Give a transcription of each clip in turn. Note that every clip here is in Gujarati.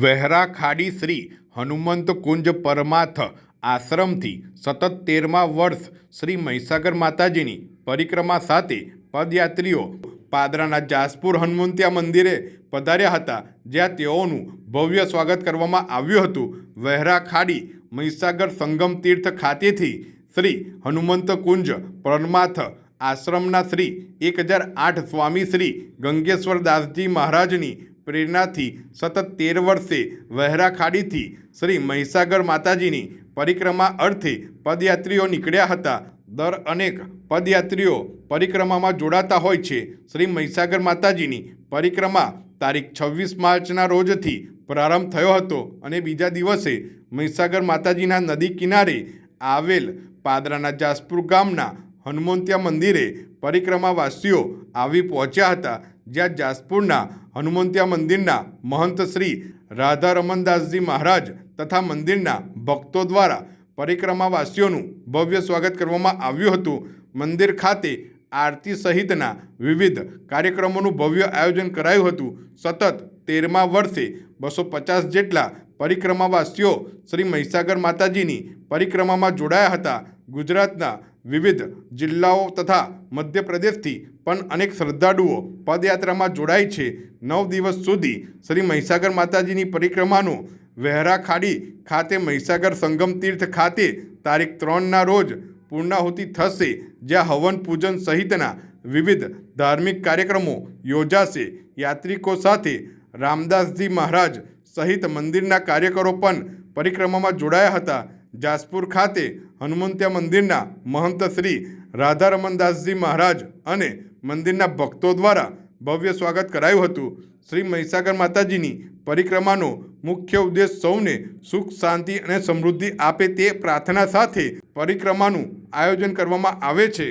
વહેરા ખાડી શ્રી હનુમંત કુંજ પરમાથ આશ્રમથી સતત તેરમા વર્ષ શ્રી મહીસાગર માતાજીની પરિક્રમા સાથે પદયાત્રીઓ પાદરાના જાસપુર હનુમંતિયા મંદિરે પધાર્યા હતા, જ્યાં તેઓનું ભવ્ય સ્વાગત કરવામાં આવ્યું હતું. વહેરા ખાડી મહીસાગર સંગમ તીર્થ ખાતેથી શ્રી હનુમંત કુંજ પરમાથ આશ્રમના શ્રી એક હજાર આઠ સ્વામી શ્રી ગંગેશ્વર દાસજી મહારાજની પ્રેરણાથી સતત તેર વર્ષે વહેરા ખાડીથી શ્રી મહીસાગર માતાજીની પરિક્રમા અર્થે પદયાત્રીઓ નીકળ્યા હતા. દર અનેક પદયાત્રીઓ પરિક્રમામાં જોડાતા હોય છે. શ્રી મહીસાગર માતાજીની પરિક્રમા તારીખ છવ્વીસ માર્ચના રોજથી પ્રારંભ થયો હતો અને બીજા દિવસે મહીસાગર માતાજીના નદી કિનારે આવેલ પાદરાના જાસપુર ગામના હનુમંત્યા મંદિરે પરિક્રમાવાસીઓ આવી પહોંચ્યા હતા. જ્યાં જાસપુરના હનુમંતિયા મંદિરના મહંત શ્રી રાધા રમનદાસજી મહારાજ તથા મંદિરના ભક્તો દ્વારા પરિક્રમાવાસીઓનું ભવ્ય સ્વાગત કરવામાં આવ્યું હતું. મંદિર ખાતે આરતી સહિતના વિવિધ કાર્યક્રમોનું ભવ્ય આયોજન કરાયું હતું. સતત તેરમા વર્ષે બસો પચાસ જેટલા પરિક્રમાવાસીઓ શ્રી મહીસાગર માતાજીની પરિક્રમામાં જોડાયા હતા. ગુજરાતના વિવિધ જિલ્લાઓ તથા મધ્યપ્રદેશથી પણ અનેક શ્રદ્ધાળુઓ પદયાત્રામાં જોડાય છે. નવ દિવસ સુધી શ્રી મહીસાગર માતાજીની પરિક્રમાનું વહેરા ખાડી ખાતે મહીસાગર સંગમ તીર્થ ખાતે તારીખ ત્રણના રોજ પૂર્ણાહુતિ થશે, જ્યાં હવન પૂજન સહિતના વિવિધ ધાર્મિક કાર્યક્રમો યોજાશે. યાત્રિકો સાથે રામદાસજી મહારાજ સહિત મંદિરના કાર્યકરો પણ પરિક્રમામાં જોડાયા હતા. જાસપુર ખાતે હનુમંત્યા મંદિરના મહંત શ્રી રાધારમનદાસજી મહારાજ અને મંદિરના ભક્તો દ્વારા ભવ્ય સ્વાગત કરાયું હતું. શ્રી મહીસાગર માતાજીની પરિક્રમાનો મુખ્ય ઉદ્દેશ સૌને સુખ, શાંતિ અને સમૃદ્ધિ આપે તે પ્રાર્થના સાથે પરિક્રમાનું આયોજન કરવામાં આવે છે.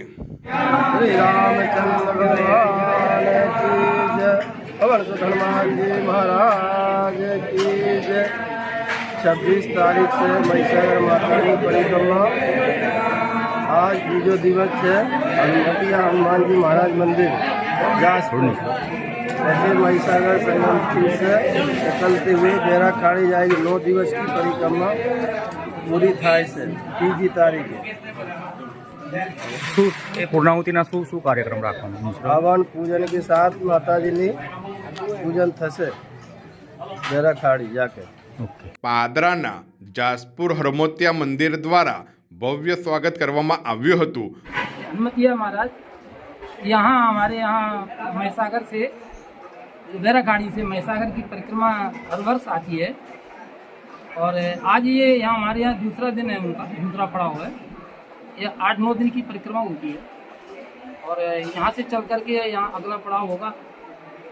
શ્રી રામચંદ્ર ભગવાન કી જય પવન સુત हनुमान जी महाराज की जय छब्बीस तारीख से महीसागर माता की परिक्रमा आज बीजो दिवस है हनुमतिया हनुमान जी महाराज मंदिर जासपुर ऐसे महीसागर संगम तीर से निकलते हुए डेरा खाड़ी जाएगी नौ दिवस की परिक्रमा पूरी થાય છે ત્રીજી તારીખે શું એ પૂર્ણાહુતિના શું શું કાર્યક્રમ રાખવાનો છે હવન પૂજન के साथ માતાજીની પૂજન થશે જરા ખાડી જાકે ઓકે પાદરાના જાસપુર હરમોતિયા મંદિર દ્વારા ભવ્ય સ્વાગત કરવામાં આવ્યું હતું हनुमतिया महाराज यहाँ हमारे यहाँ महसागर से बैरागाड़ी से महसागर की परिक्रमा हर वर्ष आती है और आज ये यहाँ हमारे यहाँ दूसरा दिन है उनका दूसरा पड़ा हुआ है ये आठ नौ दिन की परिक्रमा होती है और यहाँ से चल करके यहाँ अगला पड़ाव होगा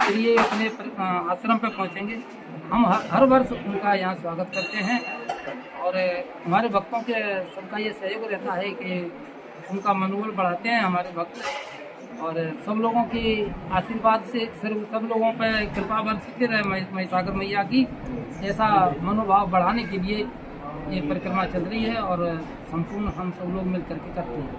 फिर ये अपने आश्रम पे पहुँचेंगे। हम हर, हर वर्ष उनका यहाँ स्वागत करते हैं और हमारे भक्तों के सबका ये सहयोग रहता है कि उनका मनोबल बढ़ाते हैं हमारे भक्त। और सब लोगों की आशीर्वाद से सिर्फ़ सब लोगों पर कृपा बरसती रहे मही- महिसागर मैया की ऐसा मनोभाव बढ़ाने के लिए ये परिक्रमा चल रही है और संपूर्ण हम सब लोग मिल करके करते हैं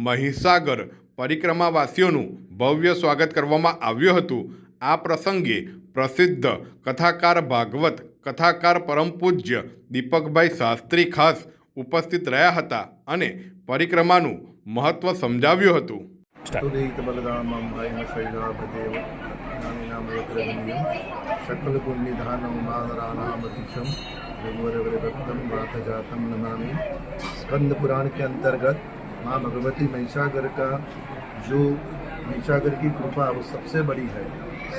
મહીસાગર પરિક્રમાવાસીઓનું ભવ્ય સ્વાગત કરવામાં આવ્યું હતું આ પ્રસંગે પ્રસિદ્ધ કથાકાર ભાગવત કથાકાર પરમ પૂજ્ય દીપકભાઈ શાસ્ત્રી ખાસ ઉપસ્થિત રહ્યા હતા અને પરિક્રમાનું મહત્વ સમજાવ્યું હતું ज्ञानिनामयक्रगण्यं सकलपुण्यधानं नादराणामतिशं रघुवरवरभक्तं वाथजातं नमामि। स्कंद पुराण के अंतर्गत माँ भगवती महिषागर का जो महिषागर की कृपा वो सबसे बड़ी है।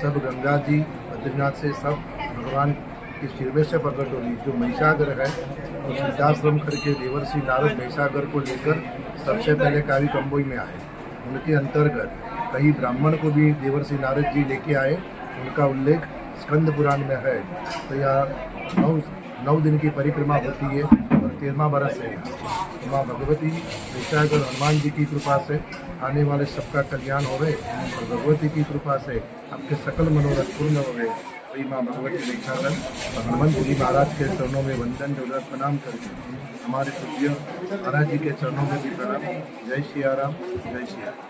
सब गंगा जी बद्रीनाथ से सब भगवान की सिरवे से प्रकट हो होगी। जो महिषागर है वो तो सिद्धाश्रम करके देवर्षि नारद महिषागर को लेकर सबसे पहले कावी कंबोई में आए। उनके अंतर्गत कई ब्राह्मण को भी देवर्षि नारद जी लेके आए, उनका उल्लेख स्कंद पुराण में है। तो यह नौ नौ दिन की परिक्रमा होती है, और तेरहवा बरस है। तो माँ भगवती विशागर हनुमान जी की कृपा से आने वाले सबका कल्याण हो गए और भगवती की कृपा से आपके सकल मनोरथ पूर्ण हो गए वही माँ भगवती विशागर और हनुमंत जी महाराज के चरणों में वंदन जो प्रणाम करके हमारे पूज्य महाराज जी के चरणों में भी प्रणाम। जय सिया राम, जय राम।